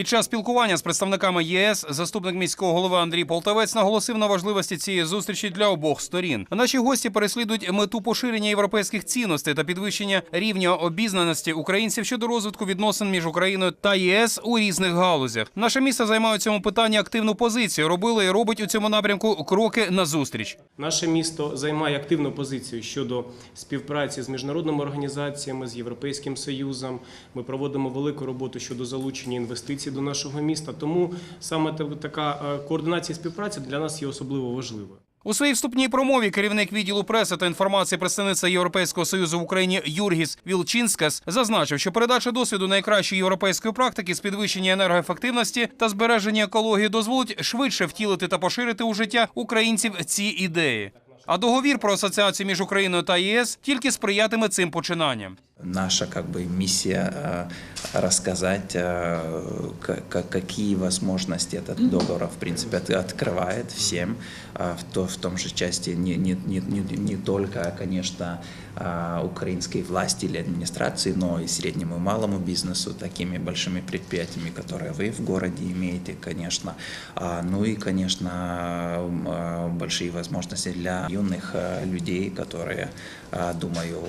Під час спілкування з представниками ЄС заступник міського голови Андрій Полтавець наголосив на важливості цієї зустрічі для обох сторін. Наші гості переслідують мету поширення європейських цінностей та підвищення рівня обізнаності українців щодо розвитку відносин між Україною та ЄС у різних галузях. Наше місто займає у цьому питанні активну позицію. Робили і робить у цьому напрямку кроки на зустріч. Наше місто займає активну позицію щодо співпраці з міжнародними організаціями, з Європейським Союзом. Ми проводимо велику роботу щодо залучення інвестицій до нашого міста. Тому саме та- така е, координація співпраці для нас є особливо важливою. У своїй вступній промові керівник відділу преси та інформації представниця Європейського союзу в Україні Юргіс Вілчинскас зазначив, що передача досвіду найкращої європейської практики з підвищення енергоефективності та збереження екології дозволить швидше втілити та поширити у життя українців ці ідеї. А договір про асоціацію між Україною та ЄС тільки сприятиме цим починанням. Наша как бы миссия э, рассказать, э, какие возможности этот договор в принципе от- открывает всем, э, в, то, в том же части не, не, не, не, не только, конечно, украинской власти или администрации, но и среднему и малому бизнесу, такими большими предприятиями, которые вы в городе имеете, конечно. А, Ну и, конечно, большие возможности для юных людей, которые, думаю,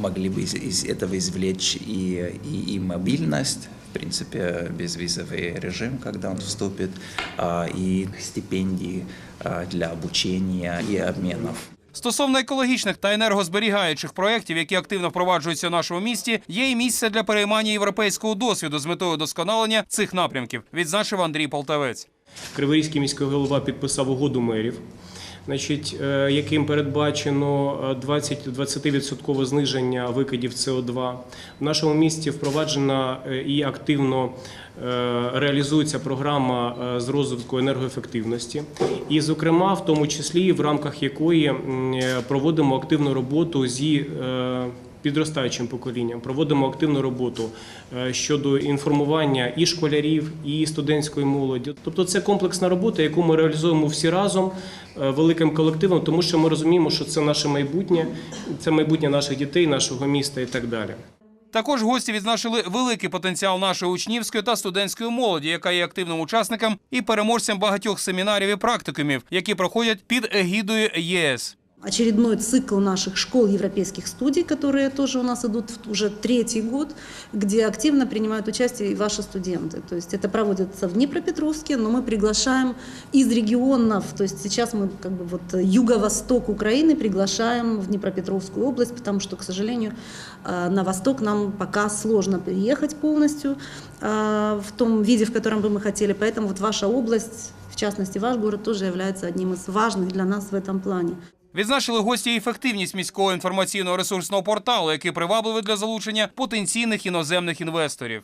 могли бы из, из этого извлечь и, и, и мобильность, в принципе, безвизовый режим, когда он вступит, а, и стипендии а, для обучения и обменов. Стосовно екологічних та енергозберігаючих проєктів, які активно впроваджуються в нашому місті, є і місце для переймання європейського досвіду з метою досконалення цих напрямків, відзначив Андрій Полтавець. Криворізький міський голова підписав угоду мерів, значить, е, яким передбачено е, 20-20% зниження викидів СО2. В нашому місті впроваджена е, і активно е, реалізується програма е, з розвитку енергоефективності. І, зокрема, в тому числі в рамках якої е, проводимо активну роботу зі е, підростаючим поколінням. Проводимо активну роботу е, щодо інформування і школярів, і студентської молоді. Тобто це комплексна робота, яку ми реалізуємо всі разом е, великим колективом, тому що ми розуміємо, що це наше майбутнє, це майбутнє наших дітей, нашого міста і так далі. Також гості відзначили великий потенціал нашої учнівської та студентської молоді, яка є активним учасником і переможцем багатьох семінарів і практикумів, які проходять під егідою ЄС. Очередной цикл наших школ европейских студий, которые тоже у нас идут уже третий год, где активно принимают участие и ваши студенты. То есть это проводится в Днепропетровске, но мы приглашаем из регионов, то есть сейчас мы как бы вот юго-восток Украины приглашаем в Днепропетровскую область, потому что, к сожалению, э, на восток нам пока сложно переехать полностью э, в том виде, в котором бы мы хотели. Поэтому вот ваша область, в частности ваш город, тоже является одним из важных для нас в этом плане. Відзначили гості ефективність міського інформаційного ресурсного порталу, який привабливий для залучення потенційних іноземних інвесторів.